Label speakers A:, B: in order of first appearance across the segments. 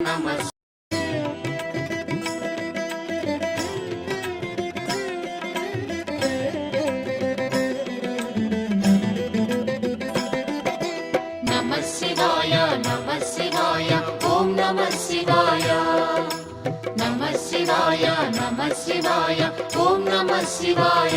A: నమః శివాయ నమ శివాయ ఓం నమ శివాయ నమః శివాయ నమః శివాయ ఓం శివాయ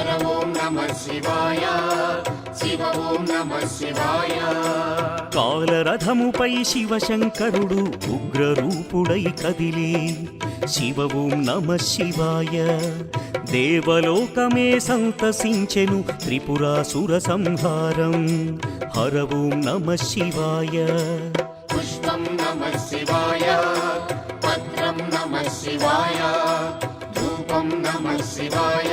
A: హర ఓం నమః శివాయ శివ ఓం నమః శివాయ
B: కాలరథముపై శివశంకరుడు ఉగ్రరూపుడై కదిలి శివ ఓం నమ శివాయ. దేవలోకమే సంతసించెను త్రిపురాసుర సంహారం హర ఓం నమ శివాయ.
A: పుష్పం నమ శివాయ పత్రం నమ శివాయ ధూపం నమ శివాయ.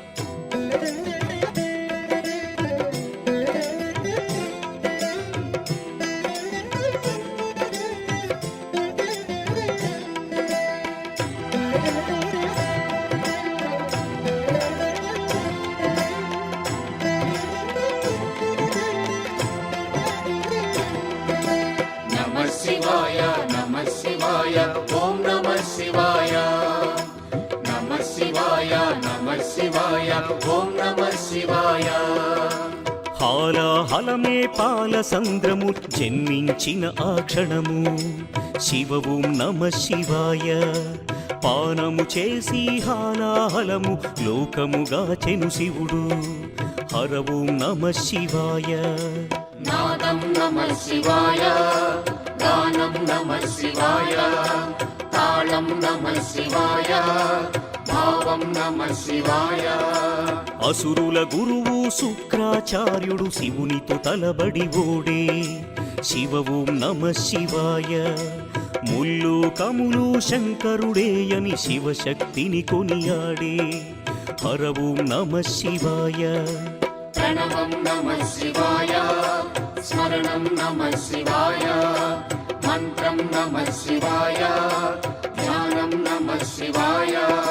B: హాలాహలమే పాల సంద్రము జన్మించిన ఆ క్షణము. శివ ఓం నమ శివాయ. పానము చేసి హాలాహలము లోకముగా చెను శివుడు. హర ఓం నమ శివాయ.
A: నాదం నమః శివాయ గానం నమ శివాయ తాళం నమ శివాయ భావం నమః శివాయ.
B: అసురుల గురువు శుక్రాచార్యుడు శివునితో తలబడి ఓడే. శివ ఓం నమ శివాయ. ముల్లు కములు శంకరుడేయని శివశక్తిని కొనియాడే. హర ఓం నమ శివాయ.
A: ప్రణవం నమః శివాయ. స్మరణం నమః శివాయ. మంత్రం నమః శివాయ. ధ్యానం నమః శివాయ.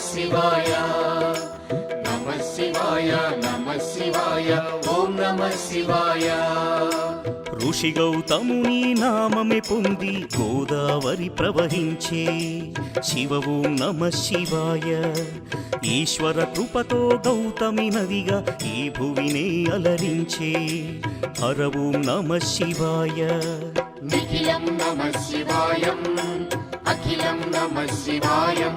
A: శివాయ. నమః శివాయ నమః శివాయ ఓం నమః శివాయ.
B: ఋషి గౌతముని నామమే పొంది గోదావరి ప్రవహించే. శివ ఓం నమ శివాయ. ఈశ్వర కృపతో గౌతమి నదిగా ఈ భువినే అలరించే. హర ఓం నమ శివాయ.
A: నిఖిలం నమః శివాయం అఖిలం నమః శివాయం.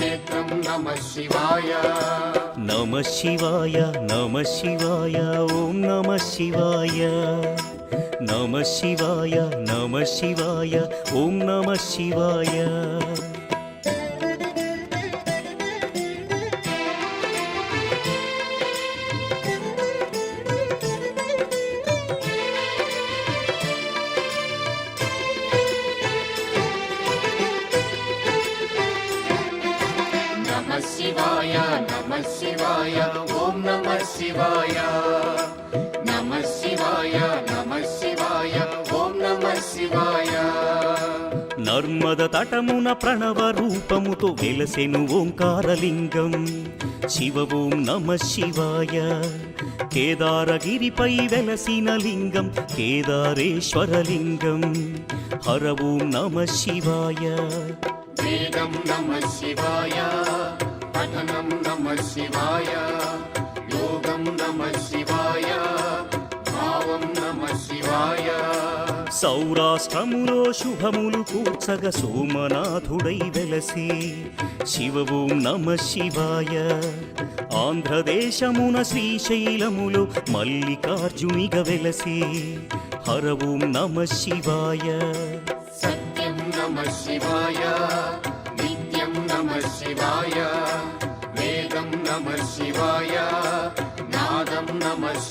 A: క్షేత్రం నమః శివాయ.
B: నమ శివాయ నమ శివాయ ఓం నమ శివాయ. నమ శివాయ నమ శివాయ ఓం నమ శివాయ.
A: శివాయ నమ శివాయ ఓం నమ శివాయ. నమ శివాయ నమ శివాయ ఓం నమ శివాయ.
B: నర్మద తటమున ప్రణవ రూపముతో వెలసెను ఓంకారలింగం. శివ ఓం నమ శివాయ. కేదారగిరిపై వెలసిన లింగం కేదారేశ్వరలింగం. హర ఓం నమ శివాయ.
A: వేదం నమ శివాయ. పఠనం నమ శివాయ. యోగం నమ శివాయ. భావం నమ శివాయ.
B: సౌరాష్ట్రములో శుభములు కూర్చగ సోమనాథుడై వెలసి. శివ ఓం నమ శివాయ. ఆంధ్రదేశమున శ్రీశైలములో మల్లికార్జునిగ వెలసి. హర ఓం నమ శివాయ.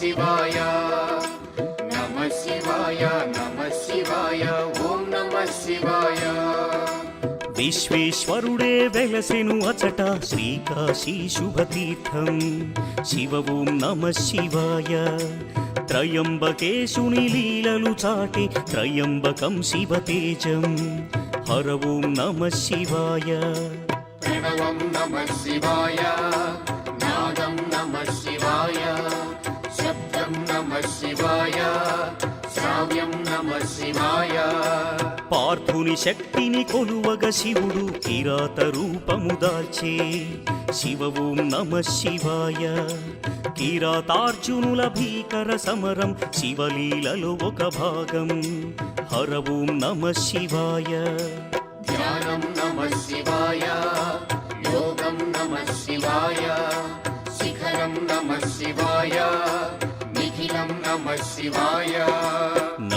B: శివాయ.
A: నమ శివాయ నమ శివాయ ఓం నమ శివాయ.
B: విశ్వేశ్వరుడే వెలసెను అచట శ్రీకాశీ శుభతీర్థం. శివ ఓం నమ శివాయ. త్రయంబకేశుని లీలలు చాటి త్రయంబకం శివతేజం హర ఓం నమ శివాయ.
A: ప్రణవం నమ శివాయ. శ్రావ్యం నమ శివాయ.
B: పార్థుని శక్తిని కొలువగ శివుడు కిరాత రూపము దాల్చే శివ ఓం నమ శివాయ. కిరాతార్జునుల భీకర సమరం శివలీలలో ఒక భాగం. హర ఓం నమ శివాయ.
A: ధ్యానం నమ శివాయ. యోగం నమ శివాయ. శిఖరం నమ శివాయ. నిఖిలం నమ శివాయ.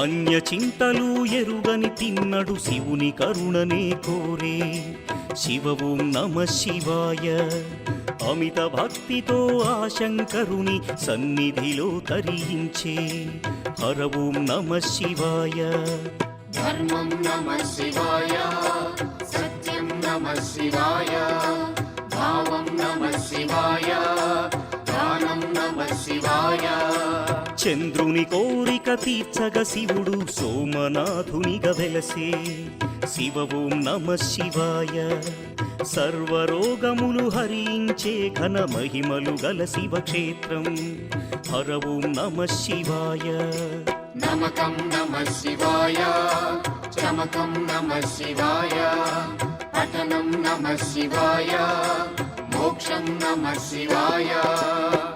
B: అన్య చింతలు ఎరుగని తిన్నడు శివుని కరుణనే కోరే. శివ ఓం నమ శివాయ. అమిత భక్తితో ఆ శంకరుని సన్నిధిలో తరించే హర ఓం నమ శివాయ.
A: ధర్మం నమ శివాయ సత్యం నమ శివాయ భావం నమ శివాయ
B: చంద్రుని కోరిక తీర్చగ శివుడు సోమనాథునిగా వెలసే శివ ఓం నమ శివాయ. సర్వరోగములు హరించే ఘన మహిమలు గల శివక్షేత్రం. హర ఓం నమ శివాయ.
A: నమకం నమ శివాయ. చమకం నమ శివాయ. పఠనం నమ శివాయ. మోక్షం నమ శివాయ.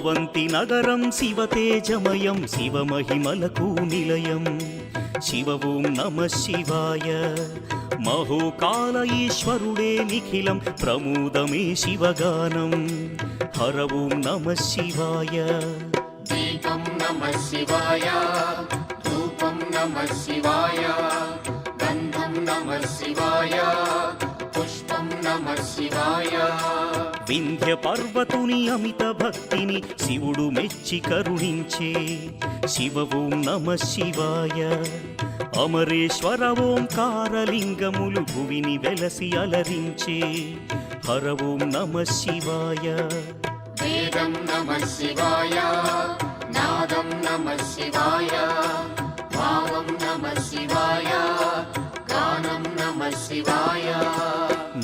B: అవంతి నగరం శివతేజమయం శివమహిమలకు నిలయం. శివ ఓం నమ శివాయ. మహోకాల ఈశ్వరుడే నిఖిలం ప్రమోదమే శివగానం. హర ఓం నమ శివాయ.
A: దీపం నమ శివాయ ధూపం నమ శివాయ గంధం నమ శివాయ.
B: వింధ్య పర్వతుని అమిత భక్తిని శివుడు మెచ్చి కరుణించే. శివ ఓం నమ శివాయ. అమరేశ్వర ఓంకారలింగములు భువిని వెలసి అలరించే. హర ఓం నమ శివాయ.
A: వేదం నమ శివాయ నాదం నమ శివాయ భావం నమ శివాయ గానం నమ శివాయ.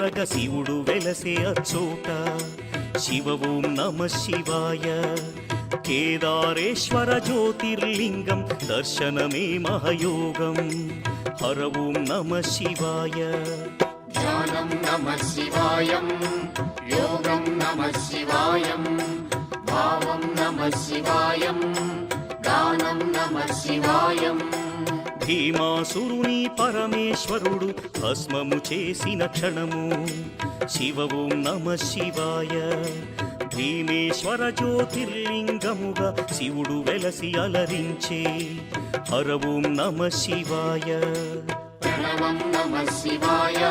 B: కోరగ శివుడు వెలసే అచ్చోట. శివ ఓం నమ శివాయ. కేదారేశ్వర జ్యోతిర్లింగం దర్శనమే మహయోగం. హర ఓం నమ శివాయ.
A: ధ్యానం నమ శివాయం యోగం నమ శివాయం భావం నమ శివాయం దానం నమ శివాయం.
B: భీమాసురుని పరమేశ్వరుడు భస్మము చేసిన క్షణము. శివ ఓం నమ శివాయ. భీమేశ్వర జ్యోతిర్లింగముగా శివుడు వెలసి అలరించే. హర ఓం నమ శివాయ.
A: ప్రణవం నమ శివాయ.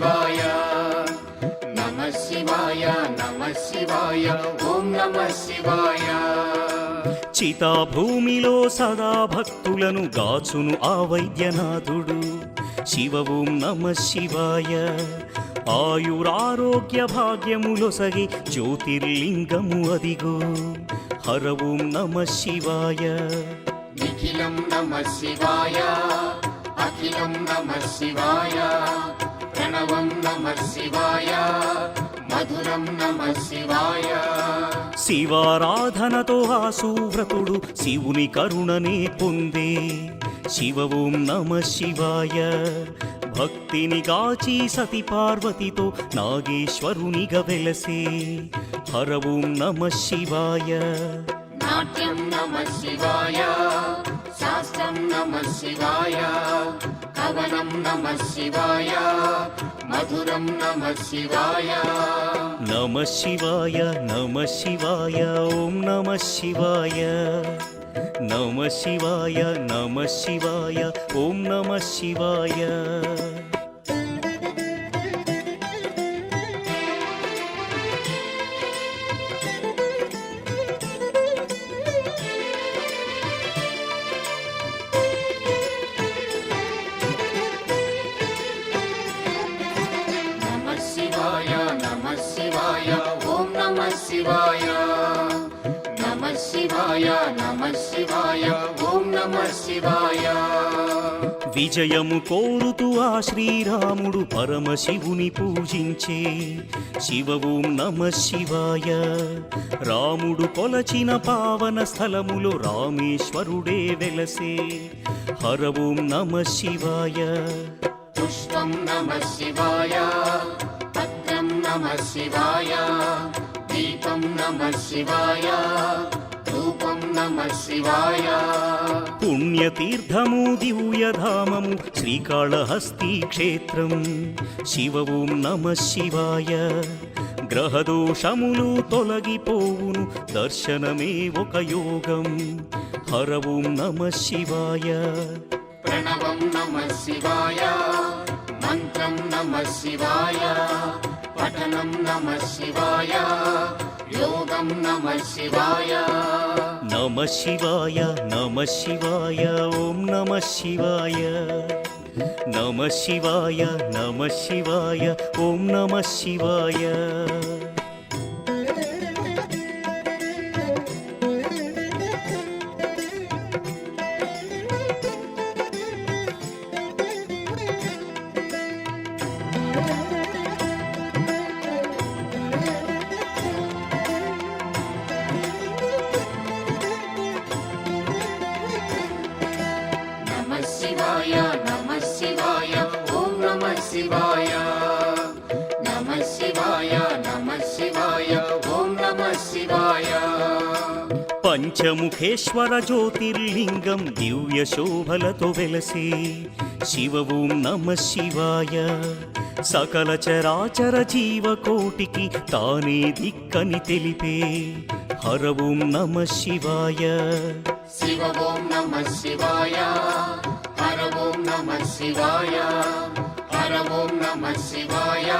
A: శివాయ. నమ శివాయ నమ శివాయ ఓం నమ శివాయ.
B: చితాభూమిలో సదా భక్తులను గాచును ఆ వైద్యనాథుడు. శివ ఓం నమ శివాయ. ఆయురారోగ్య భాగ్యములొసగి జ్యోతిర్లింగము అదిగో. హర ఓం నమ శివాయ.
A: నిఖిలం నమ శివాయ అఖిలం నమ శివాయ. ప్రణవం నమ శివాయ. మధురం నమ శివాయ.
B: శివారాధనతో ఆ సువ్రతుడు శివుని కరుణనే పొందే. శివ ఓం నమ శివాయ. భక్తిని గాచి సతి పార్వతితో నాగేశ్వరునిగా వెలసే. హర ఓం నమ శివాయ.
A: నాట్యం నమ శివాయ. శాస్త్రం నమ శివాయ. కవనం నమ శివాయ మధురం నమ శివాయ
B: నమ శివాయ నమ శివాయ ఓం నమ శివాయ నమ శివాయ నమ శివాయ ఓం నమ శివాయ
A: శివాయ. నమ శివాయ నమ శివాయ ఓం నమ శివాయ.
B: విజయము కోరుతూ ఆ శ్రీరాముడు పరమశివుని పూజించే. శివ ఓం నమ శివాయ. రాముడు కొలచిన పావన స్థలములో రామేశ్వరుడే వెలసే. హర ఓం నమ శివాయ.
A: పుష్పం నమ శివాయ పత్రం నమ శివాయ. దీపం నమ శివాయ ధూపం నమ శివాయ
B: పుణ్యతీర్థము దివ్యధామము శ్రీకాళహస్తి క్షేత్రం శివ ఓం నమ శివాయ గ్రహదోషములు తొలగిపోవును దర్శనమే ఒక యోగం హర ఓం నమ శివాయ
A: ప్రణవం నమ శివాయ మంత్రం నమ శివాయ పఠనం నమ శివాయ యోగం నమ శివాయ
B: నమ శివాయ నమ శివాయ ఓం నమ శివాయ నమ శివాయ నమ శివాయ ఓం నమ శివాయ మహేశ్వర జ్యోతిర్లింగం దివ్య శోభలతో వెలసి శివ ఓం నమ శివాయ. సకల చరాచర జీవకోటికి తానే దిక్కని తెలిపే హర ఓం నమ శివాయ.
A: శివ ఓం నమ శివాయ. హర ఓం నమ శివాయ. హర ఓం నమ శివాయ.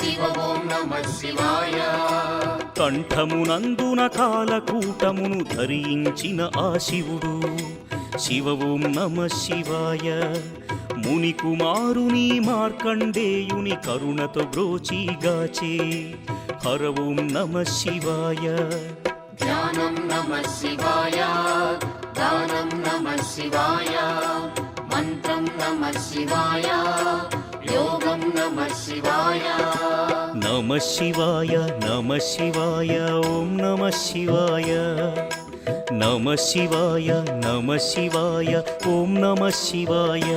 A: శివ ఓం నమ శివాయ.
B: కంఠమునందున కాలకూటమును ధరించిన ఆ శివుడు. శివ ఓం నమ శివాయ. ముని కుమారుని మార్కండేయుని కరుణతో బ్రోచిగాచే. హర ఓం నమ శివాయ.
A: ధ్యానం నమ శివాయ. దానం నమ శివాయ. మంత్రం నమ శివాయ. యోగం నమ శివాయ
B: నమ శివాయ నమ శివాయ ఓం నమ శివాయ నమ శివాయ నమ శివాయ ఓం నమ శివాయ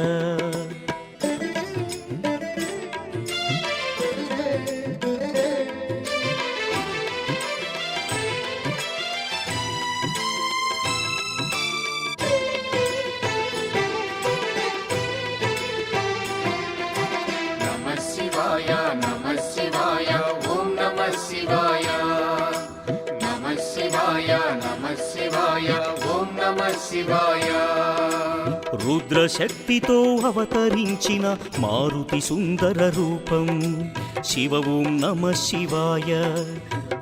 A: శివాయ నమ శివాయ ఓం నమ శివాయ. నమ శివాయ నమ శివాయ ఓం నమ శివాయ.
B: రుద్రశక్తితో అవతరించిన మారుతి సుందర రూపం శివ ఓం నమ శివాయ.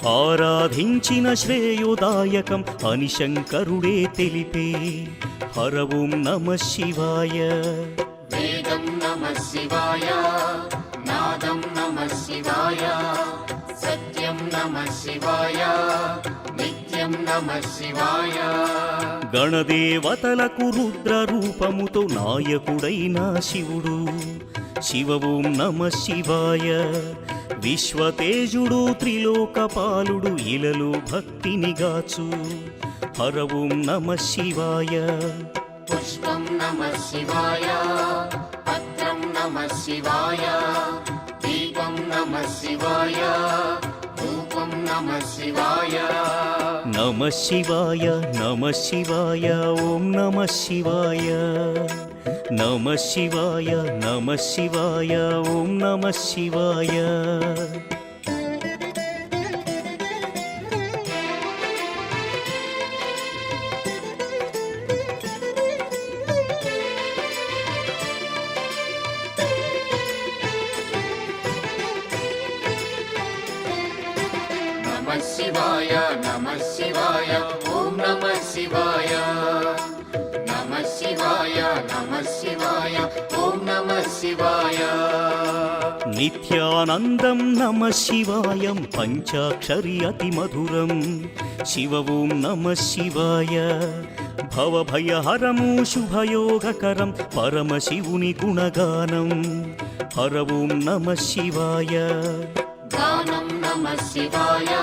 B: ఆరాధించిన శ్రేయోదాయకం అని శంకరుడే తెలిపే హర ఓం నమ శివాయ.
A: వేదం నమ శివాయ. శివాయ. సత్యం నమ శివాయ. నిత్యం నమ శివాయ.
B: గణదేవతలకు రుద్ర రూపముతో నాయకుడైన శివుడు. శివ ఓం నమ శివాయ. విశ్వతేజుడు త్రిలోకపాలుడు ఇలలో భక్తిని గాచు. హర ఓం నమ శివాయ.
A: పుష్పం నమ శివాయ. పత్రం నమ శివాయ. శివాయ. ధూపం నమ శివాయ.
B: నమ శివాయ నమ శివాయ ఓం నమ శివాయ. నమ శివాయ నమ శివాయ ఓం నమ శివాయ.
A: నమ శివాయ.
B: నిత్యానందం నమ శివాయం పంచాక్షరి అతి మధురం. శివ ఓం నమ శివాయ. భవభయహరము శుభయోగకరం పరమశివుని గుణగానం. హర ఓం నమ శివాయ.
A: గానం నమ శివాయ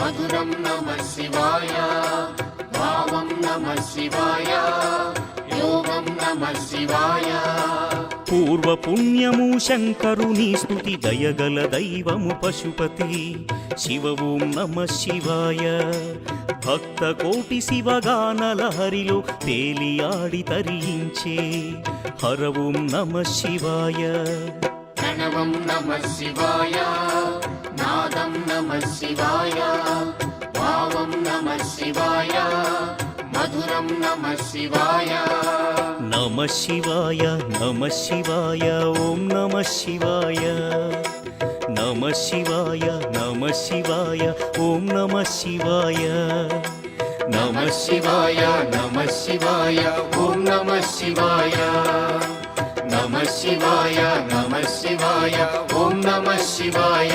A: మధురం నమ శివాయ భావం నమ శివాయ యోగం నమ
B: పూర్వ పుణ్యము శంకరుని స్థుతి దయగల దైవము పశుపతి. శివ ఓం నమ శివాయ. భక్త కోటి శివగానల హరిలో తేలియాడి తరించే హర ఓం నమ శివాయ.
A: ప్రణవం నమ శివాయ. నాదం నమ శివాయ. భావం నమ శివాయ. మధురం నమ శివాయ
B: నమ శివాయ నమ శివాయ ఓం నమ శివాయ నమ శివాయ నమ శివాయ ఓం నమ శివాయ
A: నమ శివాయ నమ శివాయ ఓం నమ శివాయ నమ శివాయ నమ శివాయ ఓం నమ శివాయ